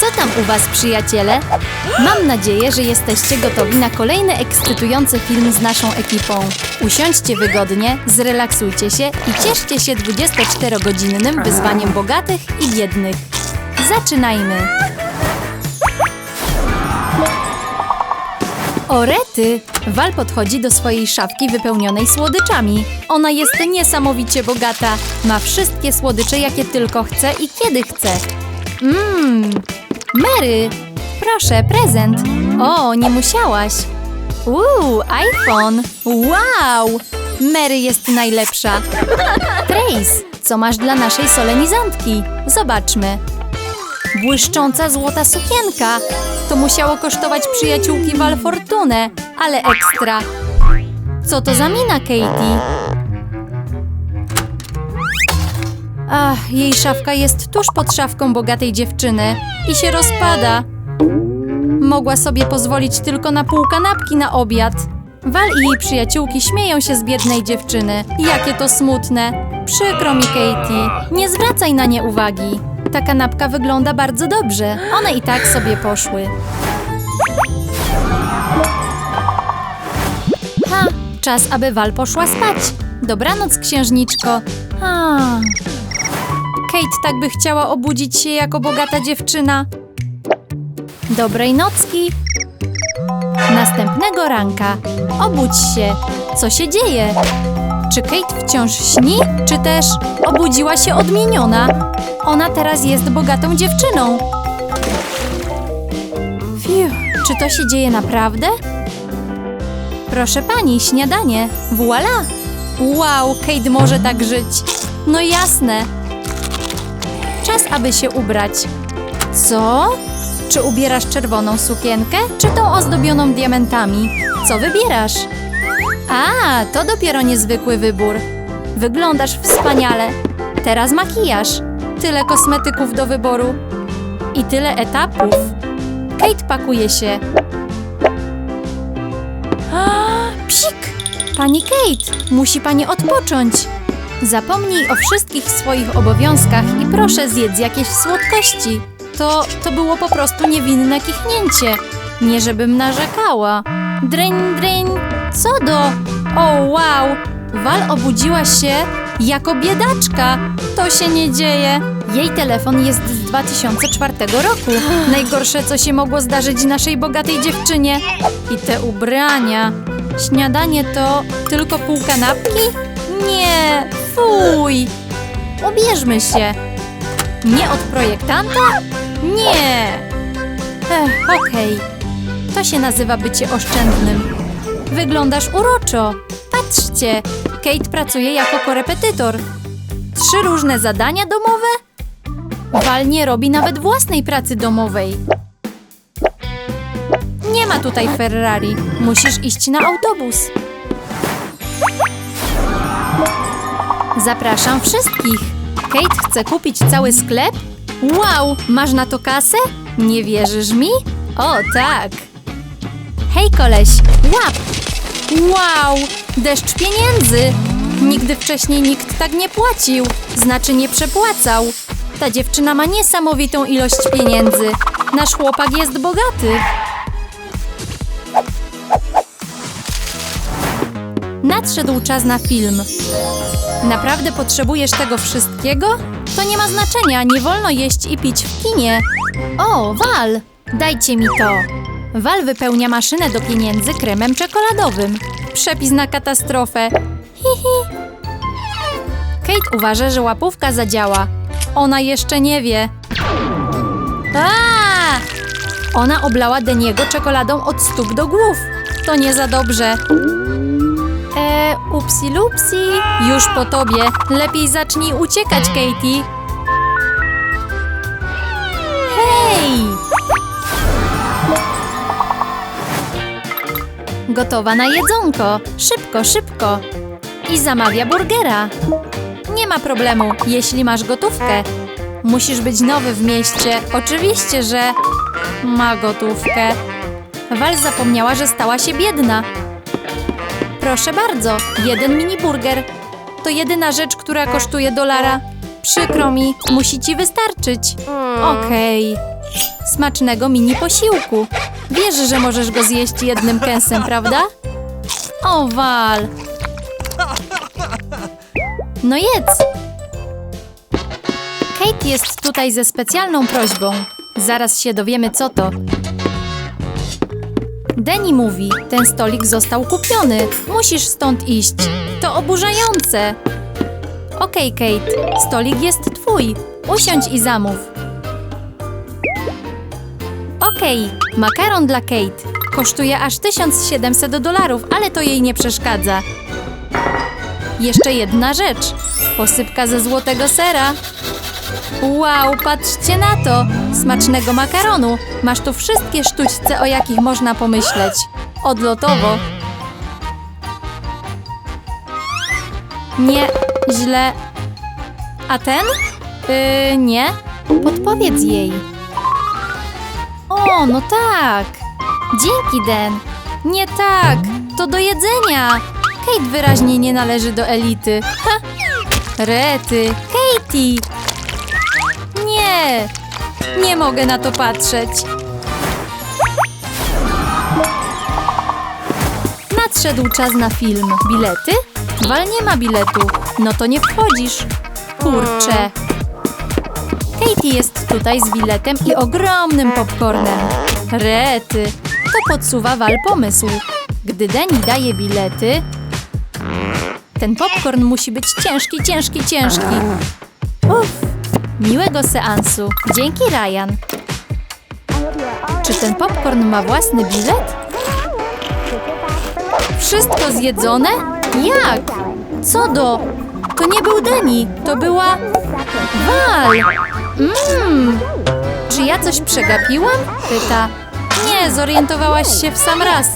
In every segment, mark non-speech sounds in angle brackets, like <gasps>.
Co tam u Was, przyjaciele? Mam nadzieję, że jesteście gotowi na kolejny ekscytujący film z naszą ekipą. Usiądźcie wygodnie, zrelaksujcie się i cieszcie się 24-godzinnym wyzwaniem bogatych i biednych. Zaczynajmy! Orety! Wal podchodzi do swojej szafki wypełnionej słodyczami. Ona jest niesamowicie bogata. Ma wszystkie słodycze, jakie tylko chce i kiedy chce. Mmm, Mary! Proszę, prezent. O, nie musiałaś. Uuu, iPhone. Wow! Mary jest najlepsza. <laughs> Trace, co masz dla naszej solenizantki? Zobaczmy. Błyszcząca złota sukienka. To musiało kosztować przyjaciółki Wal Fortunę, ale ekstra. Co to za mina, Katie? Ach, jej szafka jest tuż pod szafką bogatej dziewczyny i się rozpada. Mogła sobie pozwolić tylko na pół kanapki na obiad. Wal i jej przyjaciółki śmieją się z biednej dziewczyny. Jakie to smutne. Przykro mi, Katie. Nie zwracaj na nie uwagi. Ta kanapka wygląda bardzo dobrze. One i tak sobie poszły. Ha, czas, aby Wal poszła spać. Dobranoc, księżniczko. A. Kate tak by chciała obudzić się jako bogata dziewczyna. Dobrej nocki. Następnego ranka. Obudź się. Co się dzieje? Czy Kate wciąż śni, czy też obudziła się odmieniona? Ona teraz jest bogatą dziewczyną. Fiu, czy to się dzieje naprawdę? Proszę pani, śniadanie. Voila! Wow, Kate może tak żyć. No jasne. Czas, aby się ubrać. Co? Czy ubierasz czerwoną sukienkę, czy tą ozdobioną diamentami? Co wybierasz? A, to dopiero niezwykły wybór. Wyglądasz wspaniale. Teraz makijaż. Tyle kosmetyków do wyboru. I tyle etapów. Kate pakuje się. A, psik! Pani Kate, musi pani odpocząć. Zapomnij o wszystkich swoich obowiązkach i proszę zjedz jakieś słodkości. To, to było po prostu niewinne kichnięcie. Nie żebym narzekała. Dryń, dryń. Co do... O, wow! Wal obudziła się jako biedaczka. To się nie dzieje. Jej telefon jest z 2004 roku. <gasps> Najgorsze, co się mogło zdarzyć naszej bogatej dziewczynie. I te ubrania. Śniadanie to tylko pół kanapki? Nie, fuj! Ubierzmy się. Nie od projektanta? Nie! Ech, okej. To się nazywa bycie oszczędnym. Wyglądasz uroczo. Patrzcie, Kate pracuje jako korepetytor. Trzy różne zadania domowe? Wal nie robi nawet własnej pracy domowej. Nie ma tutaj Ferrari. Musisz iść na autobus. Zapraszam wszystkich. Kate chce kupić cały sklep? Wow, masz na to kasę? Nie wierzysz mi? O, tak. Hej, koleś, łap! Wow, deszcz pieniędzy! Nigdy wcześniej nikt tak nie płacił, znaczy nie przepłacał. Ta dziewczyna ma niesamowitą ilość pieniędzy. Nasz chłopak jest bogaty. Nadszedł czas na film. Naprawdę potrzebujesz tego wszystkiego? To nie ma znaczenia, nie wolno jeść i pić w kinie. O, Wal, dajcie mi to. Wal wypełnia maszynę do pieniędzy kremem czekoladowym. Przepis na katastrofę. Hihi. Kate uważa, że łapówka zadziała. Ona jeszcze nie wie. A! Ona oblała Deniego czekoladą od stóp do głów. To nie za dobrze. Upsi lupsi. Już po tobie. Lepiej zacznij uciekać, Katie. Hej! Gotowa na jedzonko. Szybko, szybko. I zamawia burgera. Nie ma problemu, jeśli masz gotówkę. Musisz być nowy w mieście. Oczywiście, że ma gotówkę. Wal zapomniała, że stała się biedna. Proszę bardzo, jeden mini burger. To jedyna rzecz, która kosztuje dolara. Przykro mi, musi ci wystarczyć. Okej. smacznego mini posiłku. Wiesz, że możesz go zjeść jednym kęsem, prawda? O, Wal. No jedz. Kate jest tutaj ze specjalną prośbą. Zaraz się dowiemy, co to. Denny mówi, ten stolik został kupiony. Musisz stąd iść. To oburzające. Okej, Kate, stolik jest twój. Usiądź i zamów. Okej, makaron dla Kate. Kosztuje aż 1700 dolarów, ale to jej nie przeszkadza. Jeszcze jedna rzecz. Posypka ze złotego sera. Wow, patrzcie na to! Smacznego makaronu. Masz tu wszystkie sztućce, o jakich można pomyśleć. Odlotowo. Nie, źle. A ten? Yy, nie. Podpowiedz jej. O, no tak. Dzięki, Den. Nie tak, to do jedzenia. Kate wyraźnie nie należy do elity. Ha! Rety, Katie! Nie! Nie mogę na to patrzeć. Nadszedł czas na film. Bilety? Wal nie ma biletu. No to nie wchodzisz. Kurczę. Katie jest tutaj z biletem i ogromnym popcornem. Rety. To podsuwa Wal pomysł. Gdy Deni daje bilety, ten popcorn musi być ciężki, ciężki, ciężki. Uff. Miłego seansu. Dzięki, Ryan. Czy ten popcorn ma własny bilet? Wszystko zjedzone? Jak? Co do? To nie był Deni, to była... Wal! Mmm! Czy ja coś przegapiłam? Pyta. Nie, zorientowałaś się w sam raz.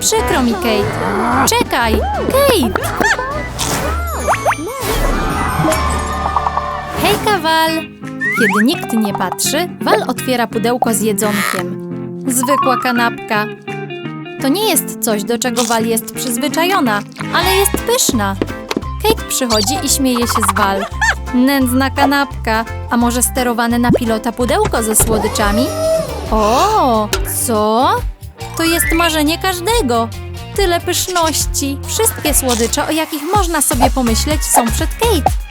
Przykro mi, Kate. Czekaj! Kate! Wal! Kiedy nikt nie patrzy, Wal otwiera pudełko z jedzonkiem. Zwykła kanapka. To nie jest coś, do czego Wal jest przyzwyczajona, ale jest pyszna. Kate przychodzi i śmieje się z Wal. Nędzna kanapka. A może sterowane na pilota pudełko ze słodyczami? O, co? To jest marzenie każdego. Tyle pyszności. Wszystkie słodycze, o jakich można sobie pomyśleć, są przed Kate.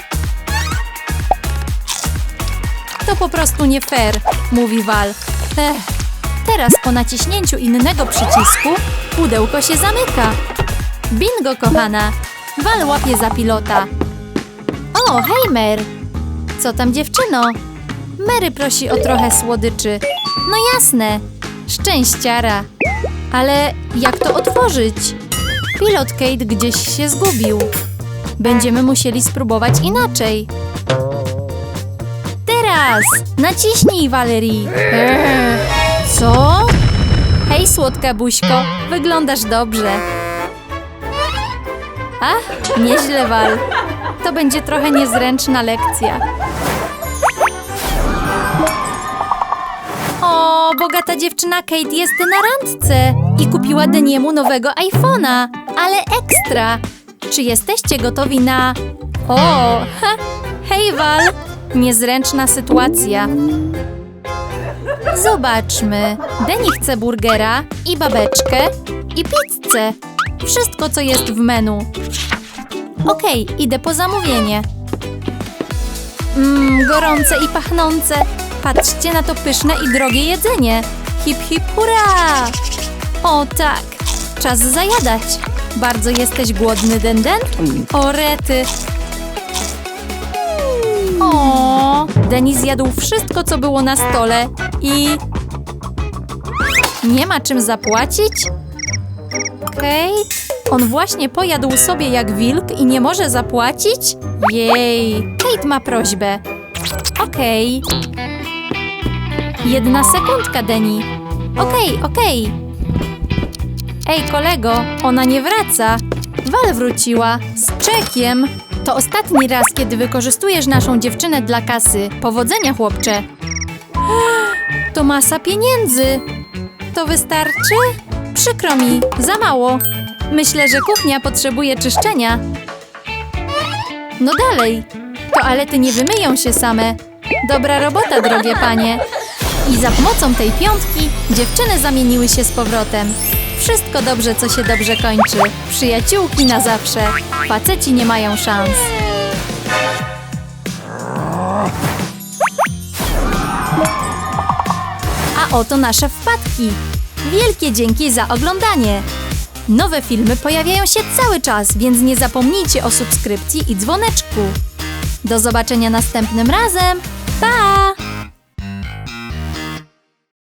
To po prostu nie fair, mówi Wal. Ech. Teraz po naciśnięciu innego przycisku pudełko się zamyka. Bingo, kochana. Wal łapie za pilota. O, hej, Mer. Co tam, dziewczyno? Mary prosi o trochę słodyczy. No jasne. Szczęściara. Ale jak to otworzyć? Pilot Kate gdzieś się zgubił. Będziemy musieli spróbować inaczej. Teraz! Naciśnij, Valerie! <laughs> Co? Hej, słodka buźko, wyglądasz dobrze. Ach, nieźle, Wal. To będzie trochę niezręczna lekcja. O, bogata dziewczyna Kate jest na randce i kupiła Deniemu nowego iPhone'a, ale ekstra. Czy jesteście gotowi na... O, <laughs> ha, hej Wal, niezręczna sytuacja. Zobaczmy. Deni chce burgera i babeczkę i pizzę. Wszystko, co jest w menu. Okej, idę po zamówienie. Mmm, gorące i pachnące. Patrzcie na to pyszne i drogie jedzenie. Hip, hip, hurra! O tak, czas zajadać. Bardzo jesteś głodny, Denden? O, rety. Denis zjadł wszystko, co było na stole i... Nie ma czym zapłacić? Kate? On właśnie pojadł sobie jak wilk i nie może zapłacić? Jej, Kate ma prośbę. Okej. Jedna sekundka, Deni. Okej, okej. Ej, kolego, ona nie wraca. Wal wróciła z czekiem. To ostatni raz, kiedy wykorzystujesz naszą dziewczynę dla kasy. Powodzenia, chłopcze. <gasps> To masa pieniędzy. To wystarczy? Przykro mi, za mało. Myślę, że kuchnia potrzebuje czyszczenia. No dalej. Toalety nie wymyją się same. Dobra robota, drogie panie. I za pomocą tej piątki dziewczyny zamieniły się z powrotem. Wszystko dobrze, co się dobrze kończy. Przyjaciółki na zawsze. Faceci nie mają szans. A oto nasze wpadki. Wielkie dzięki za oglądanie. Nowe filmy pojawiają się cały czas, więc nie zapomnijcie o subskrypcji i dzwoneczku. Do zobaczenia następnym razem. Pa!